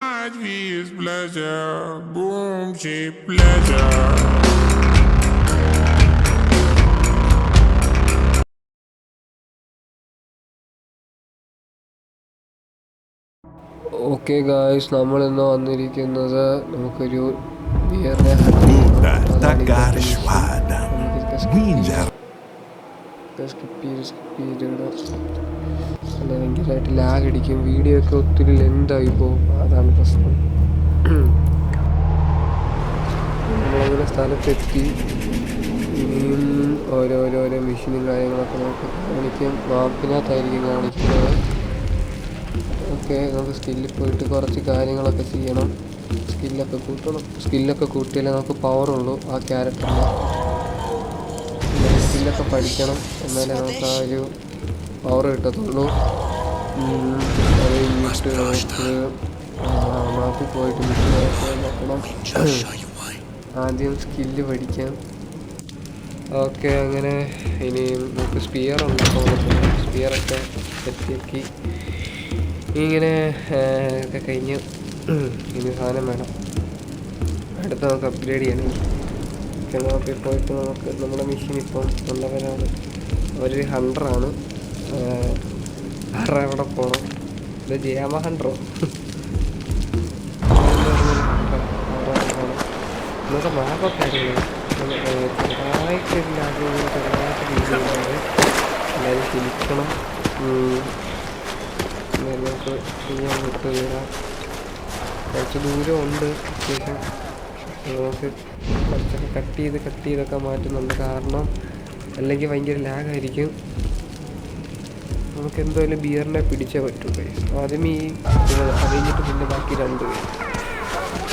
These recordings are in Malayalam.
Life is pleasure, boom, she pleasure. Okay guys നമ്മൾ ഇന്ന് വന്നിരിക്കുന്നത് നമുക്കൊരു ബിയറിനെ da. Windsor. സ്കിപ്പ് ചെയ്ത് സ്കിപ്പ് ചെയ്തിടാം അല്ല ഭയങ്കരമായിട്ട് ലാഗ് അടിക്കും. വീഡിയോ ഒക്കെ ഒത്തിരി ലെന്തായി പോകും. അതാണ് പ്രശ്നം. നമ്മളങ്ങനെ സ്ഥലത്തെത്തി. ഓരോരോരോ മെഷീനും കാര്യങ്ങളൊക്കെ നമുക്ക് കാണിക്കും. മാപ്പിനകത്തായിരിക്കും കാണിക്കുന്നത്. ഓക്കെ നമുക്ക് സ്കില്ലിൽ പോയിട്ട് കുറച്ച് കാര്യങ്ങളൊക്കെ ചെയ്യണം. സ്കില്ലൊക്കെ കൂട്ടണം. സ്കില്ലൊക്കെ കൂട്ടിയാലേ നമുക്ക് പവറുള്ളൂ ആ ക്യാരക്ടറിന് സ്കില്ലൊക്കെ പഠിക്കണം എന്നാലേ നമുക്ക് ആ ഒരു പവർ കിട്ടത്തുള്ളൂ. മാപ്പിൽ പോയിട്ട് ആദ്യം സ്കില്ല് പഠിക്കാം. ഓക്കെ അങ്ങനെ ഇനി നമുക്ക് സ്പിയർ ഉണ്ടാക്കാൻ സ്പിയറൊക്കെ സെറ്റാക്കി. ഇങ്ങനെ ഒക്കെ കഴിഞ്ഞ് ഇനി സാധനം വേണം. അടുത്ത നമുക്ക് അപ്ഗ്രേഡ് ചെയ്യണം മാപ്പിൽ പോയിട്ട് നമുക്ക് നമ്മുടെ മിഷൻ ഇപ്പം ഉള്ളവരാണ്. അവരൊരു ഹണ്ടറാണ് ഹൺഡ്രഡ് എവിടെ പോകണം ഇത് ജയാമ ഹൺഡ്രോ ഇന്നത്തെ മാപ്പൊക്കെ രീതിയിലാണ് എല്ലാവരും. എന്നാലും നമുക്ക് ചെയ്യാൻ പറ്റില്ല കുറച്ച് ദൂരമുണ്ട്. അത്യാവശ്യം നമുക്ക് കുറച്ചൊക്കെ കട്ട് ചെയ്ത് കട്ട് ചെയ്തൊക്കെ മാറ്റുന്നുണ്ട്. കാരണം അല്ലെങ്കിൽ ഭയങ്കര ലാഗായിരിക്കും നമുക്ക് എന്തായാലും ബിയറിനെ പിടിച്ചേ പറ്റൂ ഗൈസ് ആദ്യം ഈ അത് കഴിഞ്ഞിട്ട് പിന്നെ ബാക്കി രണ്ട് പേര്.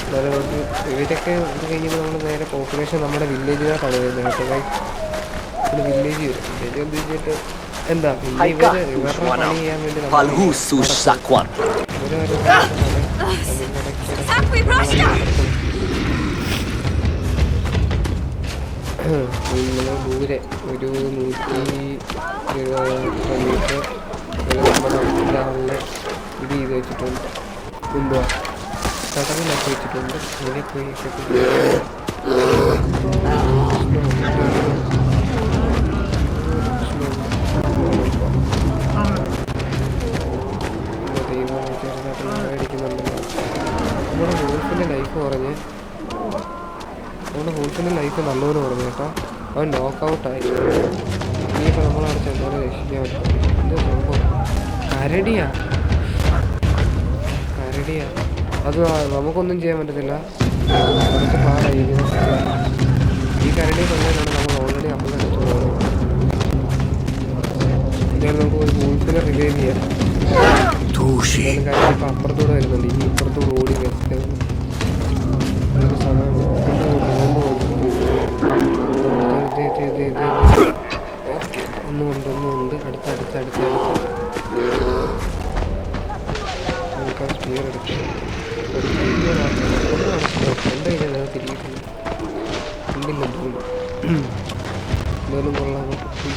എന്നാലും നമുക്ക് ഇവരൊക്കെ ഇത് കഴിഞ്ഞിട്ട് നമ്മൾ നേരെ പോപ്പുലേഷൻ നമ്മുടെ വില്ലേജിനകത്താണ് വരുന്നത് കേട്ടോ ഗൈസ് നമ്മൾ വില്ലേജ് വരും. വില്ലേജ് എന്ത് വെച്ചിട്ട് എന്താ? പിന്നെ ഇവർ ഇവരുടെ പണി ചെയ്യാൻ വേണ്ടി നമ്മൾ ദൂരെ ഒരു നൂറ്റി ഒരാളിനെ ഇത് ചെയ്ത് വെച്ചിട്ടുണ്ട്. എന്തുവാ തടവിലാക്കി വെച്ചിട്ടുണ്ട്. അതിനെ പോയി ദൈവം ചെറുതായിട്ട് മേടിക്കുന്നുണ്ടല്ലോ നമ്മുടെ വോൾഫിന്റെ ലൈഫ് പറഞ്ഞ് നമ്മുടെ ഹോൾസിന്റെ ലൈഫ് നല്ലപോലെ പറഞ്ഞു കേട്ടോ. അവൻ നോക്ക് ഔട്ടായി ഇനിയിപ്പോൾ നമ്മളവിടെ ചെന്നോടെ രക്ഷിക്കാൻ പറ്റും. എന്താ സംഭവം? കരടിയാ? കരടിയാ? അത് നമുക്കൊന്നും ചെയ്യാൻ പറ്റത്തില്ല. കുറച്ച് പാടായിരിക്കും ഈ കരടിയെ കൊല്ലാനാണ് നമ്മൾ ഓൾറെഡി അമ്മ എന്തായാലും നമുക്ക് ഒരു ഹോൾസിനെ റിലേവ് ചെയ്യാം. ഇപ്പം അപ്പുറത്തൂടെ വരുന്നുണ്ട്. ഇനി ഇപ്പുറത്തൂടെ ഓടി വരുന്നത് ഓക്കെ. ഒന്നുമുണ്ട് ഒന്നുമുണ്ട് അടുത്ത് അടുത്ത് അടുത്ത് അടുത്ത്. നമുക്ക് ആ സ്പിയർ എടുക്കാം. എന്റെ കയ്യിൽ അത് തിരികെ ഉണ്ടില്ല തോന്നുന്നു എന്തായാലും കൊള്ളാം.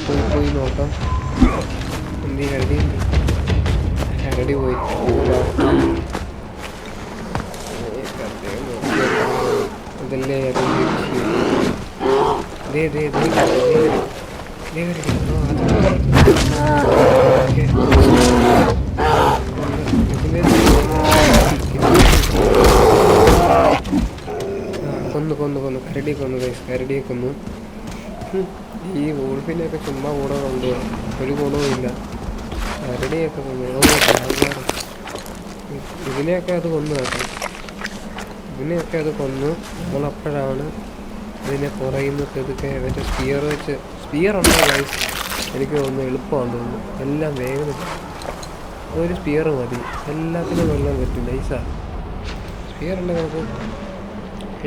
പോയി പോയി നോക്കാം. എന്ത് കരടി കരടി പോയി. അതല്ലേ അത് ദേ ദേ ദേ ദേ ദേ കരടി ഓ, അത് ഓക്കേ. ഇതിലെ ആ, കൊന്നു കൊന്നു കൊന്നു കരടി കൊന്നു ഗൈസ് കരടിയെ കൊന്നു ഈ വോൾഫിനെയൊക്കെ ചുമ്മാ കൊണ്ടുപോകാം ഒരു ഗുണവും ഇല്ല കരടിയൊക്കെ കൊന്നു. ഇതിനെയൊക്കെ അത് കൊന്നു കേട്ടോ ഇതിനെയൊക്കെ അത് കൊന്നു നമ്മളപ്പോഴാണ് ഇതിനെ കുറയുന്നത് പെതുക്കെ മറ്റേ സ്പിയർ വെച്ച് സ്പിയർ ഉണ്ടോ ഗൈസ് എനിക്ക് തോന്നുന്നു എളുപ്പമാണ് തോന്നുന്നു. എല്ലാം വേഗം ഒരു സ്പിയർ മതി. എല്ലാത്തിനും വെള്ളം പറ്റും നൈസാ സ്പിയർ ഉണ്ടെങ്കിൽ നമുക്ക്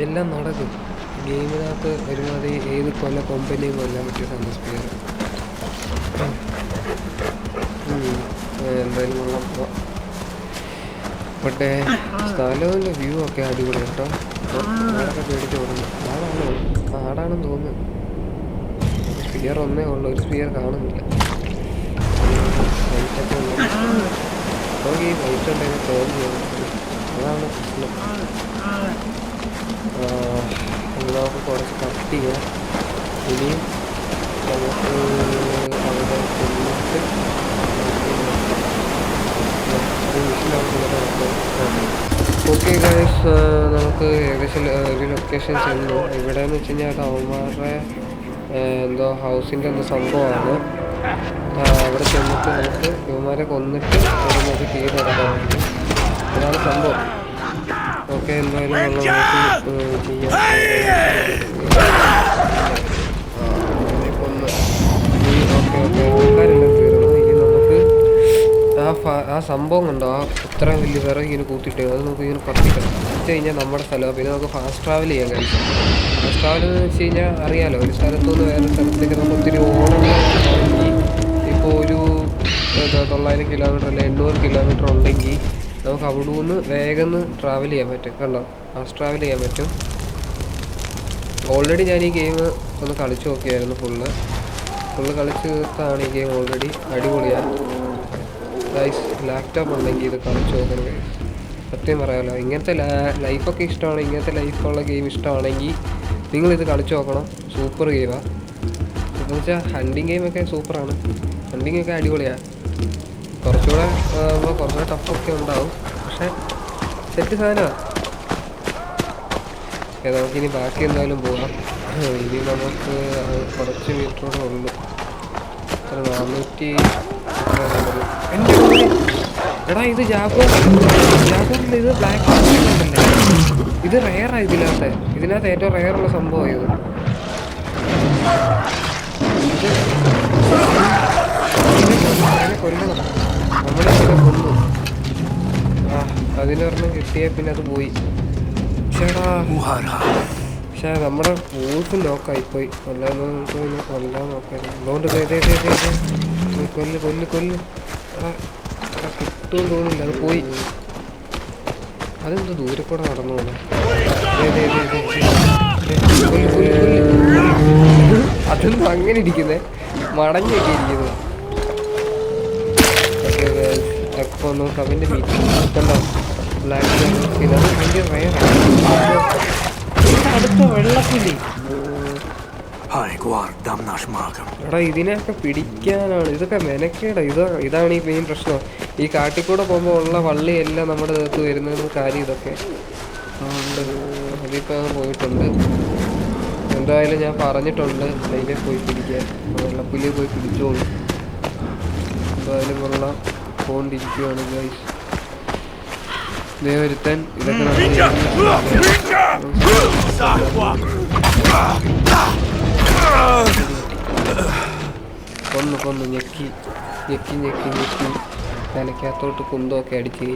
എല്ലാം നടക്കും. ഗെയിമിനകത്ത് ഒരുമാതിരി ഏത് കൊല്ല കമ്പനിയും കൊല്ലാൻ പറ്റിയ സാധനം സ്പിയർ എന്തായാലും പോവാം. പക്ഷേ സ്ഥലവും വ്യൂ ഒക്കെ അടിപൊളി കേട്ടോ. ആടൊക്കെ ആടാണെന്ന് തോന്നുന്നു. സ്പിയർ ഒന്നേ ഉള്ളൂ. ഒരു സ്പിയർ കാണുന്നില്ല. ലൈറ്റൊക്കെ ഉണ്ട് നമുക്ക് ഈ ലൈറ്റ് ഉണ്ടെങ്കിൽ തോന്നുന്നു. അതാണ് പ്രശ്നം. നമുക്ക് കുറച്ച് കട്ട് ചെയ്യാം. ഇനിയും നമുക്ക് അവിടെ ചെന്നിട്ട് ഓക്കെ ഗൈസ് നമുക്ക് ഏകദേശം ല- ഒരു ലൊക്കേഷൻ ചെന്നു. ഇവിടെ എന്ന് വെച്ച് കഴിഞ്ഞാൽ അവന്മാരുടെ എന്തോ ഹൗസിന്റെ എന്തോ സംഭവമാണ്. അവിടെ ചെന്നിട്ട് നമുക്ക് ഇവന്മാരെ കൊന്നിട്ട് ഒരു നമുക്ക് തീ നടക്കാൻ അതാണ് സംഭവം. ഓക്കെ എന്തായാലും നമ്മൾ നമുക്ക് ചെയ്യാം. ഓക്കെ ഓക്കെ ആ സംഭവം കണ്ടോ? ആ ഇത്രയും വലിയ വിറക് ഇങ്ങനെ കൂത്തിട്ട് അത് നമുക്ക് ഇങ്ങനെ കത്തിക്കണം വെച്ച് കഴിഞ്ഞാൽ നമ്മുടെ സ്ഥലം പിന്നെ നമുക്ക് ഫാസ്റ്റ് ട്രാവൽ ചെയ്യാൻ കഴിയും ഫാസ്റ്റ് ട്രാവൽ എന്ന് വെച്ച് കഴിഞ്ഞാൽ അറിയാലോ ഒരു സ്ഥലത്തുനിന്ന് വേറെ സ്ഥലത്തേക്ക് നമുക്ക് ഒത്തിരി ഓടണമെങ്കിൽ ഇപ്പോൾ ഒരു തൊള്ളായിരം കിലോമീറ്റർ അല്ലെങ്കിൽ എണ്ണൂറ് കിലോമീറ്റർ ഉണ്ടെങ്കിൽ നമുക്ക് അവിടെ നിന്ന് വേഗം ട്രാവൽ ചെയ്യാൻ പറ്റും. കണ്ടോ? ഫാസ്റ്റ് ട്രാവൽ ചെയ്യാൻ പറ്റും. ഓൾറെഡി ഞാൻ ഈ ഗെയിം ഒന്ന് കളിച്ചു നോക്കിയായിരുന്നു ഫുള്ള് ഫുള്ള് കളിച്ച് തീർത്താണ് ഈ ഗെയിം ഓൾറെഡി അടിപൊളിയാണ് ഗൈസ് ലാപ്ടോപ്പ് ഉണ്ടെങ്കിൽ ഇത് കളിച്ചു നോക്കണം ഗൈസ് സത്യം പറയാമല്ലോ ഇങ്ങനത്തെ ലൈഫൊക്കെ ഇഷ്ടമാണ് ഇങ്ങനത്തെ ലൈഫുള്ള ഗെയിം ഇഷ്ടമാണെങ്കിൽ നിങ്ങളിത് കളിച്ചു നോക്കണം. സൂപ്പർ ഗെയിമാണ് എന്ന് വെച്ചാൽ ഹണ്ടിങ് ഗെയിമൊക്കെ സൂപ്പറാണ് ഹണ്ടിങ് ഒക്കെ അടിപൊളിയാണ് കുറച്ചുകൂടെ കുറച്ചുകൂടെ ടഫൊക്കെ ഉണ്ടാവും. പക്ഷേ സെറ്റ് സാധനമാണ് ഓക്കെ നമുക്കിനി ബാക്കി എന്തായാലും പോകാം ഇനി നമുക്ക് കുറച്ച് മീറ്ററോടെ ഉള്ളു. നാനൂറ്റി എടാ ഇത് ജാഗോ ജാഗോറിൽ ഇത് ബ്ലാക്ക് ഉണ്ടല്ലേ ഇത് റെയറാ ഇതിനകത്ത്. ഇതിനകത്ത് ഏറ്റവും റെയറുള്ള സംഭവം ഇത്. കൊല്ലണം നമ്മളെ കൊന്നു ആ അതിനൊരെണ്ണം കിട്ടിയ പിന്നെ അത് പോയി. പക്ഷേ നമ്മുടെ പോയി ലോക്കായിപ്പോയി കൊല്ലാൻ നമുക്ക് പിന്നെ കൊല്ലാൻ നോക്കായിരുന്നു അതുകൊണ്ട് നീ കൊല്ല് കൊല്ല് കൊല്ല്. കിട്ടുമെന്ന് തോന്നുന്നില്ല. അത് പോയി. അതെന്ത് ദൂരെ കൂടെ നടന്നു അതെന്താ അങ്ങനെ ഇരിക്കുന്നേ? മടങ്ങിയൊക്കെ ഇരിക്കുന്നത് അപ്പൊ നമുക്ക് അവന്റെ മീറ്റ് കണ്ടോ? ബ്ലാക്ക് ഭയങ്കര അടുത്ത വെള്ളത്തില്ലേ എടാ ഇതിനെയൊക്കെ പിടിക്കാനാണ് ഇതൊക്കെ മെനക്കേടാ ഇത് ഇതാണ് ഈ മെയിൻ പ്രശ്നം ഈ കാട്ടിൽ കൂടെ പോകുമ്പോൾ ഉള്ള വള്ളിയെല്ലാം നമ്മുടെ ദേഹത്ത് വരുന്ന കാര്യം ഇതൊക്കെ അതിപ്പോൾ പോയിട്ടുണ്ട് എന്തായാലും ഞാൻ പറഞ്ഞിട്ടുണ്ട് അതിനെ പോയി പിടിക്കാൻ വെള്ളപ്പുലി പോയി പിടിച്ചോളൂ എന്തായാലും ഉള്ള പോണ്ടിരിക്കുവാണ് ഗൈസ് ദേ ഒരുത്തൻ ഇതൊക്കെ കൊന്നു കൊന്നു ഞെക്കി ഞെക്കി ഞെക്കി ഞെക്കി. തലക്കകത്തോട്ട് കുന്തമൊക്കെ അടിച്ച്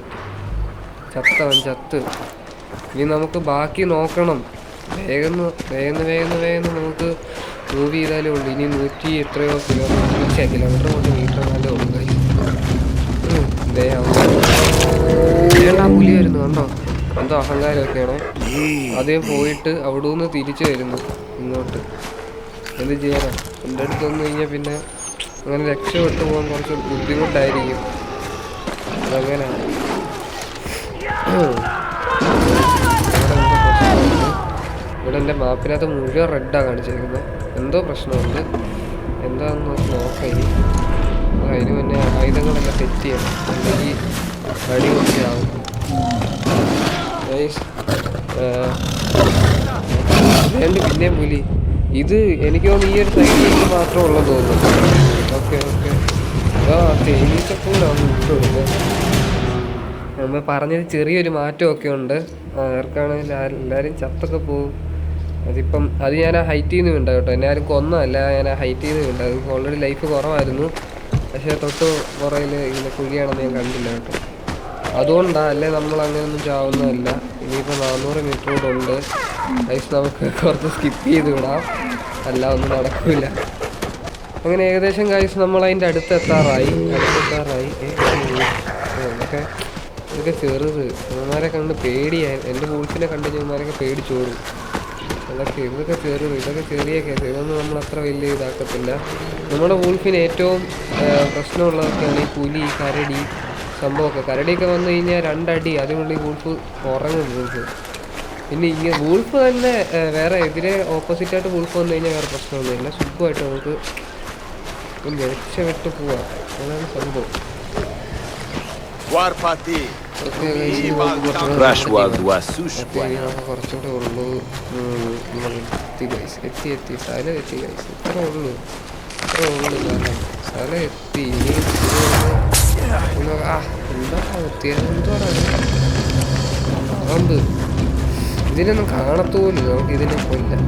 ചത്തവൻ ചത്ത്. ഇനി നമുക്ക് ബാക്കി നോക്കണം. വേഗം വേഗം വേഗം വേഗം നമുക്ക് മൂവ് ചെയ്താലേ ഉള്ളൂ. ഇനി നൂറ്റി എത്രയോ കിലോമീറ്റർ ഛെ, കിലോമീറ്റർ കൊണ്ട് മീറ്റർ നല്ല ഉള്ളൂ പുലി വരുന്നു കണ്ടോ? എന്തോ അഹങ്കാരമൊക്കെയാണോ? അദ്ദേഹം പോയിട്ട് അവിടെ നിന്ന് തിരിച്ചു വരുന്നു. എന്ത് ചെയ്യാനാ? എന്റെ അടുത്ത് വന്നു കഴിഞ്ഞാൽ പിന്നെ അങ്ങനെ രക്ഷപ്പെട്ടു പോകാൻ കുറച്ച് ബുദ്ധിമുട്ടായിരിക്കും. അതങ്ങനെയാണ് ഇവിടെ എന്റെ മാപ്പിനകത്ത് മുഴുവൻ റെഡാണ് കാണിച്ചിരിക്കുന്നത് എന്തോ പ്രശ്നമുണ്ട്. എന്താണെന്ന് നോക്കാം അതിന് മുന്നേ ആയുധങ്ങളെല്ലാം സെറ്റ് അല്ലെങ്കിൽ Guys, ഏർ, വേണ്ട പിന്നെയും പുലി. ഇത് എനിക്ക് തോന്നുന്നു ഈ ഒരു സൈഡിലേക്ക് മാത്രമേ ഉള്ളത് തോന്നുന്നു. Okay okay. ആ ഇട്ടുള്ളത് നമ്മൾ പറഞ്ഞത് ചെറിയൊരു മാറ്റമൊക്കെ ഉണ്ട്. ആർക്കാണ് എല്ലാവരും ചത്തൊക്കെ പോവും. അതിപ്പം അത് ഞാൻ ആ ഹൈറ്റിൽ നിന്ന് വീണ്ട കേട്ടോ. എന്നെ ആരും കൊന്നല്ല ഞാൻ ആ ഹൈറ്റിൽ നിന്ന് വീണ്ട അത് ഓൾറെഡി ലൈഫ് കുറവായിരുന്നു. പക്ഷേ തൊട്ട് പുറയിൽ ഇങ്ങനെ കുഴിയാണെന്ന് ഞാൻ കണ്ടില്ല കേട്ടോ. അതുകൊണ്ടാണ് അല്ലേ നമ്മൾ അങ്ങനെയൊന്നും ചാവുന്നതല്ല. ഇനിയിപ്പോൾ നാനൂറ് മീറ്റർ കൂടെ ഉണ്ട്. നമുക്ക് കുറച്ച് സ്കിപ്പ് ചെയ്ത് വിടാം അല്ല ഒന്നും നടക്കില്ല അങ്ങനെ ഏകദേശം കാഴ്ച നമ്മൾ അതിന്റെ അടുത്ത് എത്താറായി അടുത്തെത്താറായി ഇതൊക്കെ ഇതൊക്കെ ചെറുത്. ഇവന്മാരെ കണ്ട് പേടിയായി എന്റെ വൂൾഫിനെ കണ്ട് ഇവന്മാരൊക്കെ പേടിച്ചോടും. അതൊക്കെ ഇതൊക്കെ ചെറുത്. ഇതൊക്കെ ചെറിയ കേസ് ഇതൊന്നും നമ്മൾ അത്ര വലിയ ഇതാക്കത്തില്ല. നമ്മുടെ വൂൾഫിന് ഏറ്റവും പ്രശ്നമുള്ളതൊക്കെയാണ് ഈ പുലി കരടി സംഭവമൊക്കെ. കരടിയൊക്കെ വന്നു കഴിഞ്ഞാൽ രണ്ടടി അതിനുള്ളിൽ വൂൾഫ് കുറഞ്ഞു വൂൾഫ് പിന്നെ ഇങ്ങനെ വൂൾഫ് തന്നെ വേറെ എതിരെ ഓപ്പോസിറ്റായിട്ട് വൂൾഫ് വന്നു കഴിഞ്ഞാൽ വേറെ പ്രശ്നമൊന്നുമില്ല സുഖമായിട്ട് നമുക്ക് രക്ഷപ്പെട്ട് പോവാം. അതാണ് സംഭവം. കുറച്ചുകൂടെ ഉള്ളൂ. എത്തി ഗൈസ് എത്തി എത്തി. സ്ഥലം എത്തി ഗൈസ് ഇത്ര ഉള്ളൂ. ഇത്ര ഉള്ളൂ കാരണം സ്ഥലം എത്തി. ഇനി ആ എന്താ എത്തിയത്? എന്തോ പാമ്പ് ഇതിനൊന്നും കാണത്തോലും നമുക്ക് ഇതിനെ കൊല്ലാം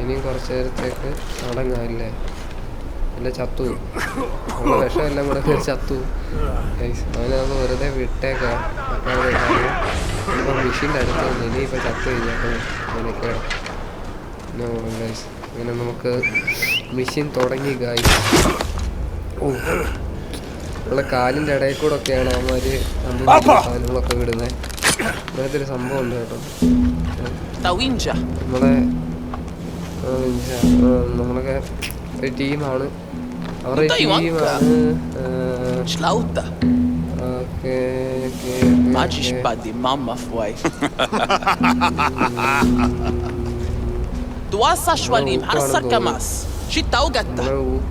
ഇനിയും കുറച്ച് നേരത്തേക്ക് അടങ്ങാല്ലേ എന്റെ ചത്തു. ഉള്ള വിഷമെല്ലാം കൂടെ കയറി ചത്തു. അവനത് വെറുതെ വിട്ടേക്കാം. ഇപ്പം മെഷീന്റെ അടുത്ത് വന്നു ഇനിയിപ്പോൾ ചത്തു കഴിഞ്ഞാൽ നമുക്ക് മെഷീൻ തുടങ്ങി ഗായി ഓ. നമ്മളെ കാലിന്റെ ഇടയിൽ കൂടെ ഒക്കെയാണ് അവന്മാർ സാധനങ്ങളൊക്കെ വിടുന്നത് അങ്ങനത്തെ ഒരു സംഭവം ഉണ്ട് കേട്ടോ. നമ്മളെ നമ്മളൊക്കെ ഒരു ടീമാണ്. അവരുടെ ടീമാണ് mamma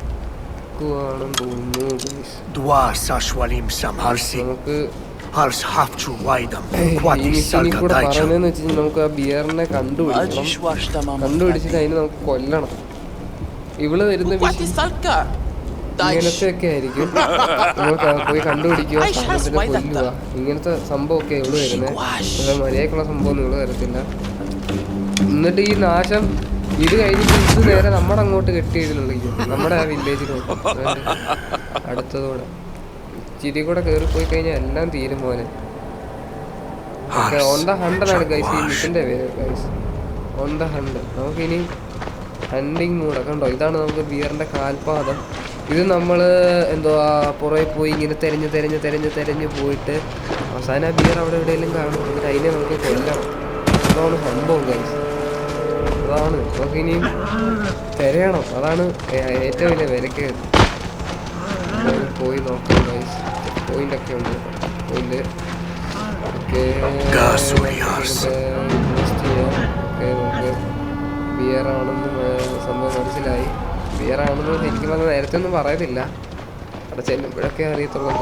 തോന്നുന്നു. നമുക്ക് കൂടെ. പറയുന്നതെന്ന് വെച്ച് ആ ബിയറിനെ കണ്ടുപിടിക്കണം. കണ്ടുപിടിച്ചിട്ട് അതിനെ നമുക്ക് കൊല്ലണം ഇവൾ വരുന്ന Quati മിഷീൻ salka. Daish. ഇങ്ങനത്തെ ഒക്കെ ആയിരിക്കും പോയി കണ്ടുപിടിക്കുക കൊല്ലുക ഇങ്ങനത്തെ സംഭവമൊക്കെ ഇവൾ വരുന്നത് മര്യാദക്കുള്ള സംഭവം ഇവൾ വരത്തില്ല എന്നിട്ട് ഈ നാശം ഇത് കഴിഞ്ഞിട്ട് ഇത് നേരെ നമ്മുടെ അങ്ങോട്ട് കെട്ടിയതിലുള്ളിൽ നമ്മുടെ ആ വില്ലേജിലോട്ട് അടുത്തതോടെ. ഇച്ചിരി കൂടെ കയറി പോയി കഴിഞ്ഞാൽ എല്ലാം തീരും പോലെ ഓൺ ദ ഹണ്ടനാണ് ഗൈസ് ഈ മിഷന്റെ പേര് ഗൈസ് ഓൺ ദ ഹണ്ട് നമുക്കിനി ഹണ്ടിങ് മൂഡ് കണ്ടോ? ഇതാണ് നമുക്ക് ബിയറിന്റെ കാൽപാദം. ഇത് നമ്മൾ എന്തുവാ പുറകെ പോയി ഇങ്ങനെ തെരഞ്ഞ് തെരഞ്ഞ് തെരഞ്ഞ് തെരഞ്ഞ് പോയിട്ട് അവസാനം ആ ബിയർ അവിടെ എവിടെയെങ്കിലും കാണും. എന്നിട്ട് അതിനെ നമുക്ക് കൊല്ലാം അതാണ് സംഭവം ഗൈസ് അതാണ്. നമുക്കിനിയും തിരയണം. അതാണ് ഏറ്റവും വലിയ വിലക്ക് പോയി നോക്കാം പോയിന്റ് ഒക്കെ ഉണ്ട്. പോയിന്റ് നമുക്ക് ബിയർ ആണെന്ന് സംഭവം മനസ്സിലായി. ബിയർ ആണെന്ന് എനിക്ക് പറഞ്ഞാൽ നേരത്തെ ഒന്നും പറയത്തില്ല. അവിടെ ചെല്ലുമ്പോഴൊക്കെ അറിയത്തുള്ളൂ.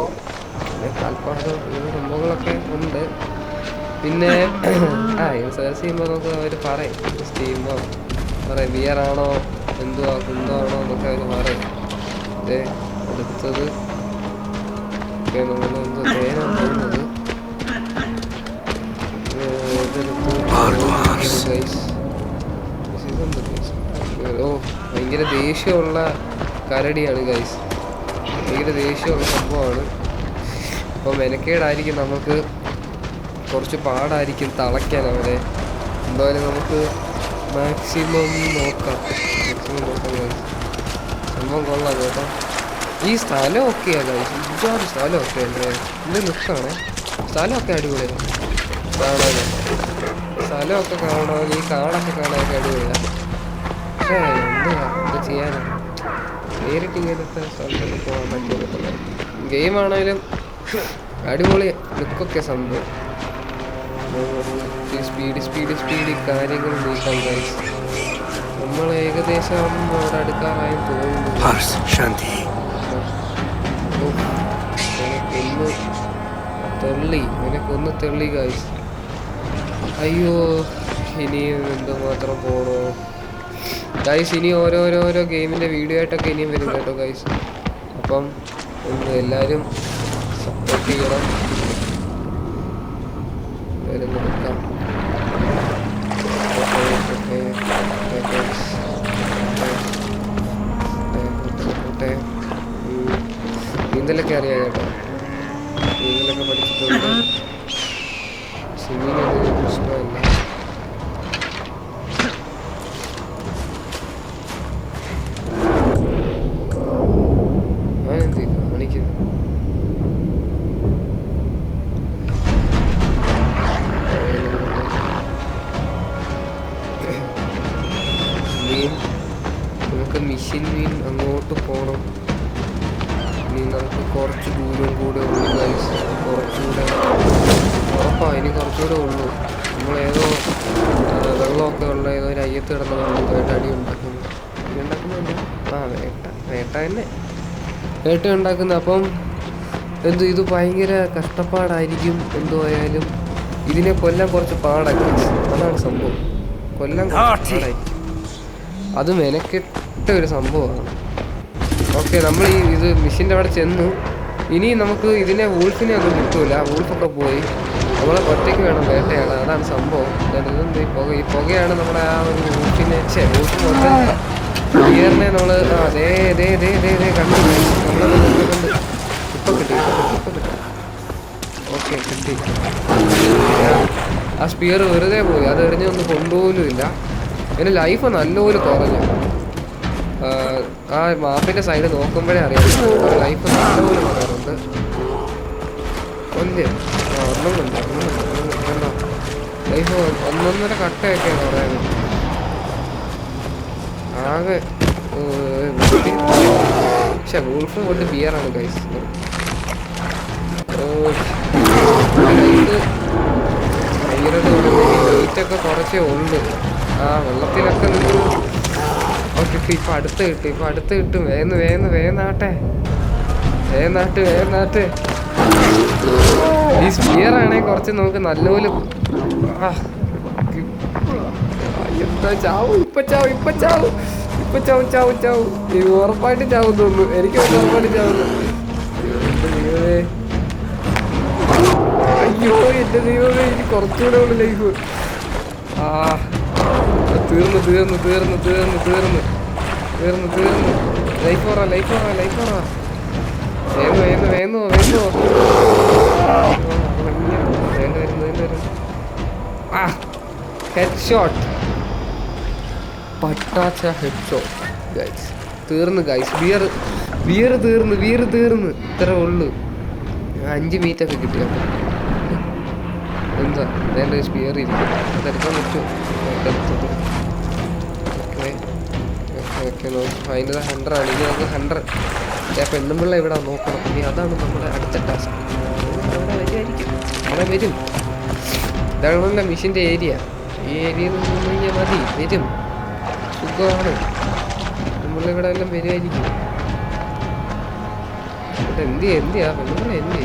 പിന്നെ കാൽപ്പാടം സംഭവങ്ങളൊക്കെ ഉണ്ട്. പിന്നെ ആ ഇത് സെർച്ച് ചെയ്യുമ്പോൾ നമുക്ക് അവർ പറയും. ടെസ്റ്റ് ചെയ്യുമ്പോൾ പറയും ബിയർ ആണോ? എന്തുവാ? കുന്തമാണോ എന്നൊക്കെ അവർ പറയും. അതെ അടുത്തത് നമ്മൾ എന്തോ. ഓ ഭയങ്കര ദേഷ്യമുള്ള കരടിയാണ് ഗൈസ് ഭയങ്കര ദേഷ്യമുള്ള സംഭവമാണ്. അപ്പോൾ മെനക്കേടായിരിക്കും നമുക്ക് കുറച്ച് പാടായിരിക്കും തളയ്ക്കാൻ അവിടെ എന്തായാലും നമുക്ക് മാക്സിമം നോക്കാം. മാക്സിമം നോക്കാം. സംഭവം കൊള്ളാം കേട്ടോ. ഈ സ്ഥലം ഒക്കെയാണ് ഒരുപാട് സ്ഥലം ഒക്കെ അല്ലേ ഇത് ലുക്കാണ് സ്ഥലമൊക്കെ അടിപൊളിയാണ്. കാണാൻ. സ്ഥലമൊക്കെ കാണാൻ ഈ കാടൊക്കെ കാണാനൊക്കെ അടിപൊളിയാണ് പക്ഷേ എന്താ എന്താ ചെയ്യാനാണ് നേരിട്ട് ഇങ്ങനത്തെ സ്ഥലത്തൊക്കെ പോകാൻ പറ്റുന്നത് ഗെയിം ആണെങ്കിലും അടിപൊളി ലുക്കൊക്കെ സംഭവം. സ്പീഡ് സ്പീഡ് സ്പീഡ് കാര്യങ്ങൾ നീക്കാൻ കഴിച്ചു നമ്മൾ ഏകദേശം അവിടെ അടുക്കാറായി തോന്നുന്നു. ഓ, എനിക്കൊന്ന് തെള്ളി എനിക്കൊന്ന് തെള്ളി കായ്സ് അയ്യോ ഇനിയും എന്തുമാത്രം പോണോ. ഗൈസ് ഇനി ഓരോരോരോ ഗെയിമിന്റെ വീഡിയോ ആയിട്ടൊക്കെ ഇനിയും വരും കേട്ടോ ഗൈസ് അപ്പം ഒന്ന് എല്ലാവരും സപ്പോർട്ട് ചെയ്യണം. നീന്തലൊക്കെ പഠിച്ചിട്ടുണ്ട്. ഒരു പ്രശ്നമല്ല നമ്മളേതോ വെള്ളമൊക്കെ ഉള്ള ഏതോ ഒരു അയ്യത്ത് കിടന്ന വെള്ളമായിട്ട് അടി ഉണ്ടാക്കുന്നു. അടി ആ വേട്ട വേട്ട തന്നെ വേട്ട ഉണ്ടാക്കുന്ന. അപ്പം എന്ത് ഇത് ഭയങ്കര കഷ്ടപ്പാടായിരിക്കും എന്തോ ആയാലും ഇതിനെ കൊല്ലാൻ കുറച്ച് പാടാക്കി അതാണ് സംഭവം. കൊല്ലം പാടായിരിക്കും. അത് മെനക്കെട്ട ഒരു സംഭവമാണ്. ഓക്കെ നമ്മൾ ഈ ഇത് മിഷിന്റെ അവിടെ ചെന്നു. ഇനി നമുക്ക് ഇതിനെ വൂൾഫിനെ ഒന്നും കിട്ടൂല വൂൾഫൊക്കെ പോയി. നമ്മളെ ഒറ്റയ്ക്ക് വേണം വേട്ടയാടാൻ. അതാണ് സംഭവം. ഇതെന്ത് ഈ പുക ഈ പുകയാണ് നമ്മുടെ ആ ഒരു റൂട്ടിനെ ചേ വൂൾഫ് മൊത്തം നമ്മൾ ദേ ദേ ദേ ദേ ദേ കണ്ടു. നമ്മളെ കണ്ട് ഇപ്പം കിട്ടി ഇപ്പം കിട്ടി ഓക്കെ കിട്ടി. ആ സ്പിയർ വെറുതെ പോയി. അത് എറിഞ്ഞൊന്നും കൊണ്ടുപോലും ഇല്ല. എന്റെ ലൈഫ് നല്ലപോലെ കുറഞ്ഞു. ആ, മാപ്പിന്റെ സൈഡ് നോക്കുമ്പോഴേ അറിയാം. ലൈഫ് നല്ലപോലെ കുറയുന്നുണ്ട് ഒന്നും ഒന്നുണ്ട് ഒന്നുണ്ട് ലൈഫ് ഒന്നൊന്നര കട്ടയൊക്കെയാണ് പറയാനുള്ളത് ആകെ പക്ഷെ വൂൾഫ് കൊണ്ട് ബിയറാണ് ഗൈസ് വെയിറ്റൊക്കെ കുറച്ചേ ഉള്ളു. ആ വെള്ളത്തിലൊക്കെ നിന്ന് ഓക്കെ ഇപ്പൊ അടുത്ത് കിട്ടും ഇപ്പൊ അടുത്ത് കിട്ടും. വേന്ന് വേന്ന് വേന്നാട്ടെ വേന്നാട്ട് വേന്നാട്ട് ഈ സ്പിയർ ആണെങ്കിൽ കുറച്ച് നമുക്ക് നല്ലപോലെ എന്താ ചാവും ഇപ്പൊ ചാവും ഇപ്പൊ ചാവും ചാവും ചാവും ഉറപ്പായിട്ട് ചാവും തോന്നുന്നു എനിക്ക് ഉറപ്പായിട്ട് ചാവുന്നു അയ്യോ എന്റെ ദൈവമേ ഇനി കുറച്ചുകൂടെ ഉള്ളു ലൈഫ് ആ തീർന്നു തീർന്നു തീർന്നു തീർന്നു തീർന്നു തീർന്നു തീർന്നു ലൈഫ് പറ ലൈഫ് പറ ലൈഫ് പറ വേന്നു വേന്നു വേന്നു വേന്നു വേണ്ട വരുന്നു വേണ്ട ആ ഹെഡ് ഷോട്ട് പട്ടാച്ച ഹെഡ് ഷോട്ട് ഗൈസ് തീർന്നു ഗൈസ് ബിയർ ബിയർ തീർന്നു ബിയർ തീർന്നു. ഇത്ര ഉള്ളു. അഞ്ച് മീറ്റ് ഒക്കെ കിട്ടിയ എന്താ? വേണ്ട ബിയർ ഇരിക്കും അതെടുക്കാൻ പറ്റുമോ എടുത്തത് ഓക്കെ ഓക്കെ. നോക്കി അതിന്റെ ഹൺഡ്രഡ് ഇനി നമുക്ക് ഹൺഡ്രഡ് ഞാൻ പെണ്ണുമ്പിള്ള ഇവിടെ നോക്കണം. ഇനി അതാണ് നമ്മുടെ അടുത്ത ടാസ്ക് അവിടെ വരുമായിരിക്കും അവിടെ വരും. ഇതാണ് നമ്മുടെ മിഷന്റെ ഏരിയ. ഈ ഏരിയയിൽ നിന്ന് കഴിഞ്ഞാൽ മതി. വരും. സുഖമാണ്. നമ്മളിവിടെ എല്ലാം വരുമായിരിക്കും എന്ത് എന്തിയാ? പെണ്ണുങ്ങളെ എന്ത്?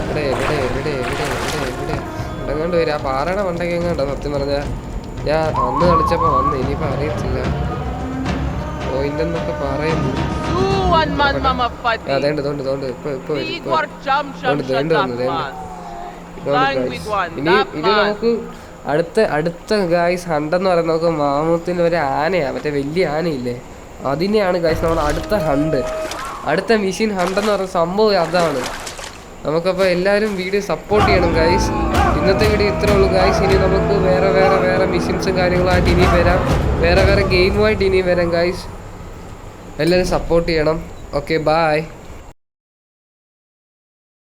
എവിടെ എവിടെ എവിടെ എവിടെ എവിടെ എവിടെങ്ങാണ്ട് വരും. ആ പാറയുടെ മണ്ടയ്ക്ക് എങ്ങാണ്ടോ സത്യം പറഞ്ഞാൽ ഞാൻ അന്ന് കളിച്ചപ്പോൾ വന്ന്. ഇനിയിപ്പോൾ അറിയത്തില്ല. പോയിന്റ് എന്നൊക്കെ പറയുന്നു. അതേണ്ട് തോണ്ട് തോണ്ട് ഇപ്പൊ ഇപ്പൊ. ഇനി ഇത് നമുക്ക് അടുത്ത അടുത്ത ഗായ്സ് ഹണ്ടെന്ന് പറയുന്നത് നമുക്ക് മാമൂത്തിന് ഒരു ആനയാ മറ്റേ വലിയ ആനയില്ലേ? അതിനെയാണ് ഗായ്സ് നമ്മുടെ അടുത്ത ഹണ്ട് അടുത്ത മെഷീൻ ഹണ്ടെന്ന് പറയുന്ന സംഭവം അതാണ്. നമുക്കപ്പോൾ എല്ലാവരും വീഡിയോ സപ്പോർട്ട് ചെയ്യണം ഗായ്സ് ഇന്നത്തെ വീഡിയോ ഇത്രേ ഉള്ളൂ ഗായ്സ് ഇനി നമുക്ക് വേറെ വേറെ വേറെ മിഷീൻസും കാര്യങ്ങളായിട്ട് ഇനി വരാം. വേറെ വേറെ ഗെയിമുമായിട്ട് ഇനി വരാം ഗായ്സ് എല്ലാവരും സപ്പോർട്ട് ചെയ്യണം. Okay bye